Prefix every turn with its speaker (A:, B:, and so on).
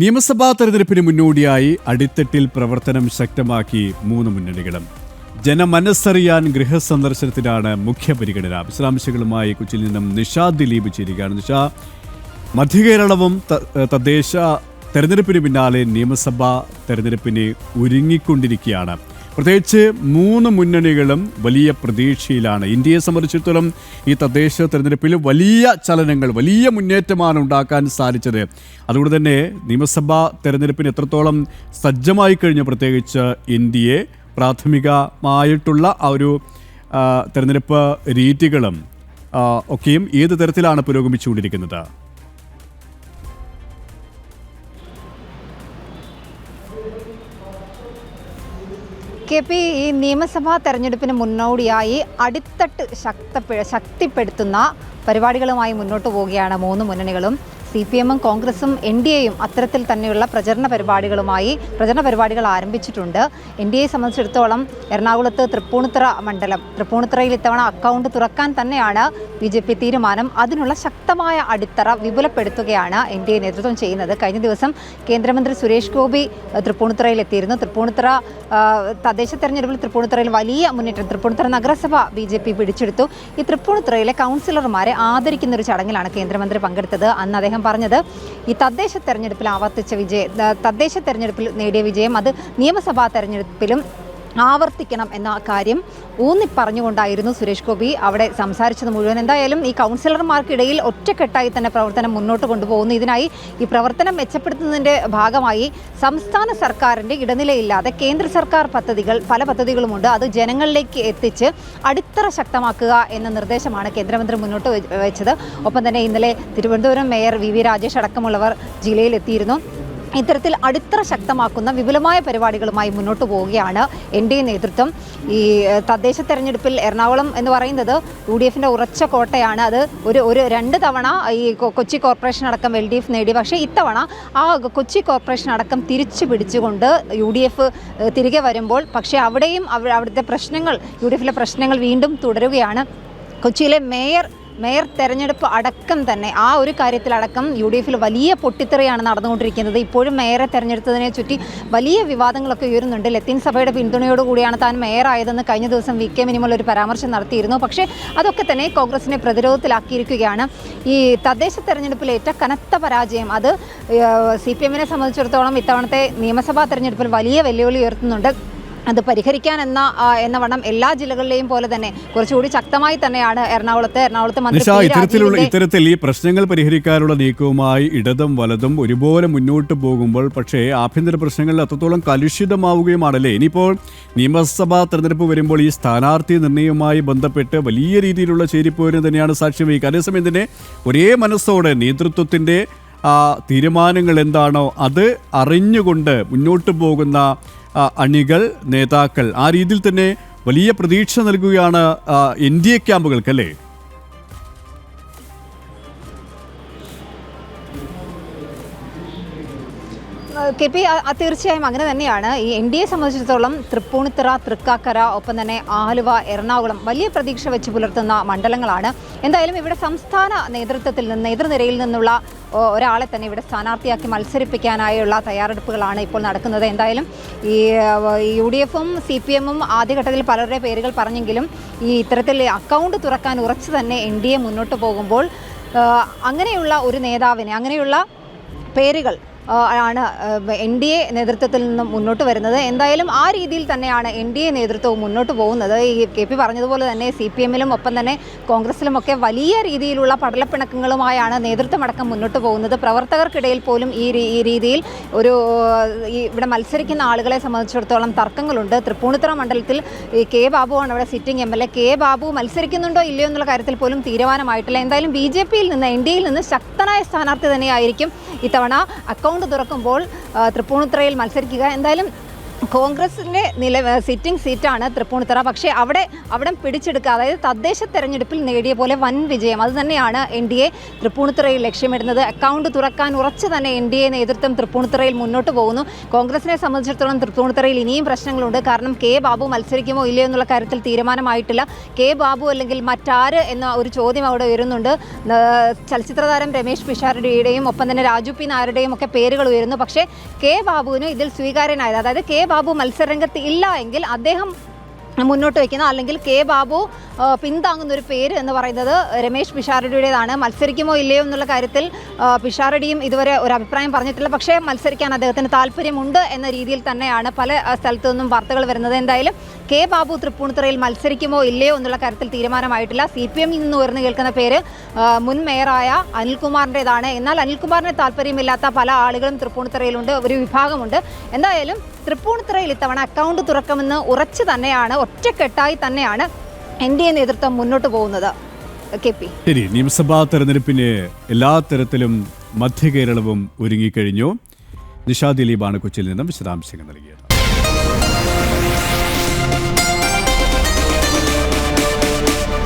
A: നിയമസഭാ തെരഞ്ഞെടുപ്പിന് മുന്നോടിയായി അടിത്തട്ടിൽ പ്രവർത്തനം ശക്തമാക്കി മൂന്ന് മുന്നണികളും. ജനമനസ്സറിയാൻ ഗൃഹസന്ദർശനത്തിനാണ് മുഖ്യ പരിഗണന. വിശദാംശങ്ങളുമായി കൊച്ചിയിൽ നിന്നും നിഷാ ദിലീപ് ചേരുകയാണ്. നിഷ മധ്യകേരളവും തദ്ദേശ തെരഞ്ഞെടുപ്പിന് പിന്നാലെ നിയമസഭാ തെരഞ്ഞെടുപ്പിന് ഒരുങ്ങിക്കൊണ്ടിരിക്കുകയാണ്. പ്രത്യേകിച്ച് മൂന്ന് മുന്നണികളും വലിയ പ്രതീക്ഷയിലാണ്. ഇന്ത്യയെ സംബന്ധിച്ചിടത്തോളം ഈ തദ്ദേശ തെരഞ്ഞെടുപ്പിൽ വലിയ ചലനങ്ങൾ വലിയ മുന്നേറ്റമാണ് ഉണ്ടാക്കാൻ സാധിച്ചത്. അതുകൊണ്ട് തന്നെ നിയമസഭാ തെരഞ്ഞെടുപ്പിന് എത്രത്തോളം സജ്ജമായി കഴിഞ്ഞ പ്രത്യേകിച്ച് ഇന്ത്യയെ പ്രാഥമികമായിട്ടുള്ള ആ ഒരു തെരഞ്ഞെടുപ്പ് രീതികളും ഒക്കെയും ഏത് തരത്തിലാണ് പുരോഗമിച്ചുകൊണ്ടിരിക്കുന്നത്?
B: കെ പി ഈ നിയമസഭാ തെരഞ്ഞെടുപ്പിന് മുന്നോടിയായി അടിത്തട്ട് ശക്തപ്പെ ശക്തിപ്പെടുത്തുന്ന പരിപാടികളുമായി മുന്നോട്ട് പോവുകയാണ് മൂന്ന് മുന്നണികളും. സി പി എമ്മും കോൺഗ്രസും എൻ ഡി എയും അത്തരത്തിൽ തന്നെയുള്ള പ്രചരണ പരിപാടികളുമായി പ്രചരണ പരിപാടികൾ ആരംഭിച്ചിട്ടുണ്ട്. എൻ ഡി എയെ സംബന്ധിച്ചിടത്തോളം എറണാകുളത്ത് തൃപ്പൂണിത്തുറ മണ്ഡലം തൃപ്പൂണിത്തുറയിൽ ഇത്തവണ അക്കൗണ്ട് തുറക്കാൻ തന്നെയാണ് ബി ജെ പി തീരുമാനം. അതിനുള്ള ശക്തമായ അടിത്തറ വിപുലപ്പെടുത്തുകയാണ് എൻ ഡി എ നേതൃത്വം ചെയ്യുന്നത്. കഴിഞ്ഞ ദിവസം കേന്ദ്രമന്ത്രി സുരേഷ് ഗോപി തൃപ്പൂണിത്തുറയിൽ എത്തിയിരുന്നു. തൃപ്പൂണിത്തുറ തദ്ദേശ തെരഞ്ഞെടുപ്പിൽ തൃപ്പൂണിത്തുറയിൽ വലിയ മുന്നേറ്റം തൃപ്പൂണിത്തുറ നഗരസഭ ബി ജെ പി പിടിച്ചെടുത്തു. ഈ തൃപ്പൂണിത്തുറയിലെ കൗൺസിലർമാരെ ആദരിക്കുന്ന ഒരു ചടങ്ങിലാണ് കേന്ദ്രമന്ത്രി പങ്കെടുത്തത്. അന്ന് അദ്ദേഹം പറഞ്ഞത് ഈ തദ്ദേശ തെരഞ്ഞെടുപ്പിൽ ആവർത്തിച്ച വിജയം തദ്ദേശ തെരഞ്ഞെടുപ്പിൽ നേടിയ വിജയം അത് നിയമസഭാ തെരഞ്ഞെടുപ്പിലും ആവർത്തിക്കണം എന്ന കാര്യം ഊന്നി പറഞ്ഞുകൊണ്ടായിരുന്നു സുരേഷ് ഗോപി അവിടെ സംസാരിച്ചത് മുഴുവൻ. എന്തായാലും ഈ കൗൺസിലർമാർക്കിടയിൽ ഒറ്റക്കെട്ടായി തന്നെ പ്രവർത്തനം മുന്നോട്ട് കൊണ്ടുപോകുന്നു. ഇതിനായി ഈ പ്രവർത്തനം മെച്ചപ്പെടുത്തുന്നതിന്റെ ഭാഗമായി സംസ്ഥാന സർക്കാരിന്റെ ഇടനിലയില്ലാതെ കേന്ദ്ര സർക്കാർ പദ്ധതികൾ പല പദ്ധതികളുമുണ്ട്. അത് ജനങ്ങളിലേക്ക് എത്തിച്ച് അടിത്തറ ശക്തമാക്കുക എന്ന നിർദ്ദേശമാണ് കേന്ദ്രമന്ത്രി മുന്നോട്ട് വെച്ചത്. ഒപ്പം തന്നെ ഇന്നലെ Thiruvananthapuram mayor V V Rajesh അടക്കമുള്ളവർ ജില്ലയിലെത്തിയിരുന്നു. ഇത്തരത്തിൽ അടിത്തറ ശക്തമാക്കുന്ന വിപുലമായ പരിപാടികളുമായി മുന്നോട്ട് പോവുകയാണ് എൻ ഡി എ നേതൃത്വം. ഈ തദ്ദേശ തെരഞ്ഞെടുപ്പിൽ എറണാകുളം എന്ന് പറയുന്നത് യു ഡി എഫിന്റെ ഉറച്ച കോട്ടയാണ്. അത് ഒരു ഒരു രണ്ട് തവണ ഈ കൊച്ചി കോർപ്പറേഷൻ അടക്കം എൽ ഡി എഫ് നേടി. പക്ഷേ ഇത്തവണ ആ കൊച്ചി കോർപ്പറേഷൻ അടക്കം തിരിച്ചു പിടിച്ചുകൊണ്ട് യു ഡി എഫ് തിരികെ വരുമ്പോൾ പക്ഷേ അവിടെയും അവ- അവിടുത്തെ പ്രശ്നങ്ങൾ യു ഡി എഫിലെ പ്രശ്നങ്ങൾ വീണ്ടും തുടരുകയാണ്. കൊച്ചിയിലെ മേയർ മേയർ തെരഞ്ഞെടുപ്പ് അടക്കം തന്നെ ആ ഒരു കാര്യത്തിലടക്കം യു ഡി എഫിൽ വലിയ പൊട്ടിത്തെറിയാണ് നടന്നുകൊണ്ടിരിക്കുന്നത്. ഇപ്പോഴും മേയറെ തെരഞ്ഞെടുത്തതിനെ ചുറ്റി വലിയ വിവാദങ്ങളൊക്കെ ഉയരുന്നുണ്ട്. ലത്തീൻ സഭയുടെ പിന്തുണയോടുകൂടിയാണ് താൻ മേയറായതെന്ന് കഴിഞ്ഞ ദിവസം വി കെ മിനിമൽ ഒരു പരാമർശം നടത്തിയിരുന്നു. പക്ഷേ അതൊക്കെ തന്നെ കോൺഗ്രസിനെ പ്രതിരോധത്തിലാക്കിയിരിക്കുകയാണ്. ഈ തദ്ദേശ തെരഞ്ഞെടുപ്പിലെ ഏറ്റ കനത്ത പരാജയം അത് സി പി എമ്മിനെ സംബന്ധിച്ചിടത്തോളം ഇത്തവണത്തെ നിയമസഭാ തെരഞ്ഞെടുപ്പിൽ വലിയ വെല്ലുവിളി ഉയർത്തുന്നുണ്ട്. അത് പരിഹരിക്കാൻ എന്ന എന്ന വണ്ണം എല്ലാ ജില്ലകളിലെയും പോലെ തന്നെ കുറച്ചുകൂടി ശക്തമായി തന്നെയാണ് എറണാകുളത്തെ എറണാകുളത്ത് മന്ത്രി.
A: ഇത്തരത്തിലുള്ള ഇത്തരത്തിൽ ഈ പ്രശ്നങ്ങൾ പരിഹരിക്കാനുള്ള നീക്കവുമായി ഇടതും വലതും ഒരുപോലെ മുന്നോട്ട് പോകുമ്പോൾ പക്ഷേ ആഭ്യന്തര പ്രശ്നങ്ങളിൽ അത്രത്തോളം കലുഷിതമാവുകയുമാണല്ലേ ഇനിയിപ്പോൾ നിയമസഭാ തെരഞ്ഞെടുപ്പ് വരുമ്പോൾ ഈ സ്ഥാനാർത്ഥി നിർണയവുമായി ബന്ധപ്പെട്ട് വലിയ രീതിയിലുള്ള ചേരിപ്പോരും തന്നെയാണ് സാക്ഷ്യം വഹിക്കുക അതേസമയം തന്നെ ഒരേ മനസ്സോടെ നേതൃത്വത്തിന്റെ തീരുമാനങ്ങൾ എന്താണോ അത് അറിഞ്ഞുകൊണ്ട് മുന്നോട്ട് പോകുന്ന അണികൾ നേതാക്കൾ ആ രീതിയിൽ തന്നെ വലിയ പ്രതീക്ഷ നൽകുകയാണ് എൻ ഡി എ ക്യാമ്പുകൾക്കല്ലേ
B: കെ പി തീർച്ചയായും അങ്ങനെ തന്നെയാണ്. ഈ എൻ ഡി എ സംബന്ധിച്ചിടത്തോളം തൃപ്പൂണിത്തറ തൃക്കാക്കര ഒപ്പം തന്നെ ആലുവ എറണാകുളം വലിയ പ്രതീക്ഷ വെച്ച് പുലർത്തുന്ന മണ്ഡലങ്ങളാണ്. എന്തായാലും ഇവിടെ സംസ്ഥാന നേതൃത്വത്തിൽ നിന്ന് നേതൃനിരയിൽ നിന്നുള്ള ഒരാളെ തന്നെ ഇവിടെ സ്ഥാനാർത്ഥിയാക്കി മത്സരിപ്പിക്കാനായുള്ള തയ്യാറെടുപ്പുകളാണ് ഇപ്പോൾ നടക്കുന്നത്. എന്തായാലും ഈ യു ഡി എഫും സി പി എമ്മും ആദ്യഘട്ടത്തിൽ പലരുടെ പേരുകൾ പറഞ്ഞെങ്കിലും ഈ ഇത്തരത്തിൽ അക്കൗണ്ട് തുറക്കാൻ ഉറച്ചു തന്നെ എൻ ഡി എ മുന്നോട്ട് പോകുമ്പോൾ അങ്ങനെയുള്ള ഒരു നേതാവിനെ അങ്ങനെയുള്ള പേരുകൾ ആണ് എൻ ഡി എ നേതൃത്വത്തിൽ നിന്നും മുന്നോട്ട് വരുന്നത്. എന്തായാലും ആ രീതിയിൽ തന്നെയാണ് എൻ ഡി എ നേതൃത്വവും മുന്നോട്ട് പോകുന്നത്. ഈ കെ പി പറഞ്ഞതുപോലെ തന്നെ സി പി എമ്മിലും ഒപ്പം തന്നെ കോൺഗ്രസിലുമൊക്കെ വലിയ രീതിയിലുള്ള പടലപ്പിണക്കങ്ങളുമായാണ് നേതൃത്വമടക്കം മുന്നോട്ട് പോകുന്നത്. പ്രവർത്തകർക്കിടയിൽ പോലും ഈ ഈ രീതിയിൽ ഒരു ഇവിടെ മത്സരിക്കുന്ന ആളുകളെ സംബന്ധിച്ചിടത്തോളം തർക്കങ്ങളുണ്ട്. തൃപ്പൂണിത്തുറ മണ്ഡലത്തിൽ കെ ബാബുവാണ് അവിടെ sitting M L A. K Babu മത്സരിക്കുന്നുണ്ടോ ഇല്ലയോ എന്നുള്ള കാര്യത്തിൽ പോലും തീരുമാനമായിട്ടില്ല. എന്തായാലും ബി ജെ പിയിൽ നിന്ന് എൻ ഡി എയിൽ നിന്ന് ശക്തനായ സ്ഥാനാർത്ഥി തന്നെയായിരിക്കും ഇത്തവണ അക്കൗണ്ട് തുറക്കുമ്പോൾ ആ, തൃപ്പൂണിത്തുറയിൽ മത്സരിക്കുക. എന്തായാലും കോൺഗ്രസിന്റെ നില സിറ്റിംഗ് സീറ്റാണ് തൃപ്പൂണിത്തറ. പക്ഷേ അവിടെ അവിടെ പിടിച്ചെടുക്കുക അതായത് തദ്ദേശ തെരഞ്ഞെടുപ്പിൽ നേടിയ പോലെ വൻ വിജയം. അത് തന്നെയാണ് എൻ ഡി എ തൃപ്പൂണിത്തറയിൽ ലക്ഷ്യമിടുന്നത്. അക്കൗണ്ട് തുറക്കാൻ ഉറച്ചു തന്നെ എൻ ഡി എ നേതൃത്വം തൃപ്പൂണിത്തറയിൽ മുന്നോട്ട് പോകുന്നു. കോൺഗ്രസിനെ സംബന്ധിച്ചിടത്തോളം തൃപ്പൂണിത്തറയിൽ ഇനിയും പ്രശ്നങ്ങളുണ്ട്. കാരണം കെ ബാബു മത്സരിക്കുമോ ഇല്ലയോ എന്നുള്ള കാര്യത്തിൽ തീരുമാനമായിട്ടില്ല. കെ ബാബു അല്ലെങ്കിൽ മറ്റാര് എന്ന ഒരു ചോദ്യം അവിടെ വരുന്നുണ്ട് ചലച്ചിത്രതാരം ചലച്ചിത്ര താരം രമേശ് പിഷാരടിയുടെയും ഒപ്പം തന്നെ രാജു പി നായരുടെയും ഒക്കെ പേരുകൾ ഉയരുന്നു. പക്ഷേ കെ ബാബുവിന് ഇതിൽ സ്വീകാര്യനായത് അതായത് കെ ബാബു മത്സരരംഗത്ത് ഇല്ല എങ്കിൽ അദ്ദേഹം മുന്നോട്ട് വയ്ക്കുന്ന അല്ലെങ്കിൽ കെ ബാബു പിന്താങ്ങുന്ന ഒരു പേര് എന്ന് പറയുന്നത് രമേശ് പിഷാരടിയുടേതാണ്. മത്സരിക്കുമോ ഇല്ലയോ എന്നുള്ള കാര്യത്തിൽ പിഷാരടിയും ഇതുവരെ ഒരു അഭിപ്രായം പറഞ്ഞിട്ടില്ല. പക്ഷേ മത്സരിക്കാൻ അദ്ദേഹത്തിന് താല്പര്യമുണ്ട് എന്ന രീതിയിൽ തന്നെയാണ് പല സ്ഥലത്തു നിന്നും വാർത്തകൾ വരുന്നത്. എന്തായാലും കെ ബാബു തൃപ്പൂണിത്തുറയിൽ മത്സരിക്കുമോ ഇല്ലയോ എന്നുള്ള കാര്യത്തിൽ തീരുമാനമായിട്ടില്ല. സി പി എമ്മിൽ നിന്ന് ഉയർന്നു കേൾക്കുന്ന പേര് മുൻ മേയറായ അനിൽകുമാറിന്റെതാണ് എന്നാൽ അനിൽകുമാറിന് താല്പര്യമില്ലാത്ത പല ആളുകളും തൃപ്പൂണിത്തുറയിലുണ്ട്. ഒരു വിഭാഗമുണ്ട്. എന്തായാലും തൃപ്പൂണിത്തുറയിൽ ഇത്തവണ അക്കൗണ്ട് തുറക്കുമെന്ന് ഉറച്ചു തന്നെയാണ് ഒറ്റക്കെട്ടായി തന്നെയാണ് എൻ ഡി എ നേതൃത്വം മുന്നോട്ട് പോകുന്നത്.
A: ശരി നിയമസഭാ തെരഞ്ഞെടുപ്പിന് എല്ലാ തരത്തിലും മധ്യ കേരളവും ഒരുങ്ങിക്കഴിഞ്ഞു. നിഷാ ദിലീപാണ് കൊച്ചിയിൽ നിന്നും വിശദാംശങ്ങൾ നൽകിയത്.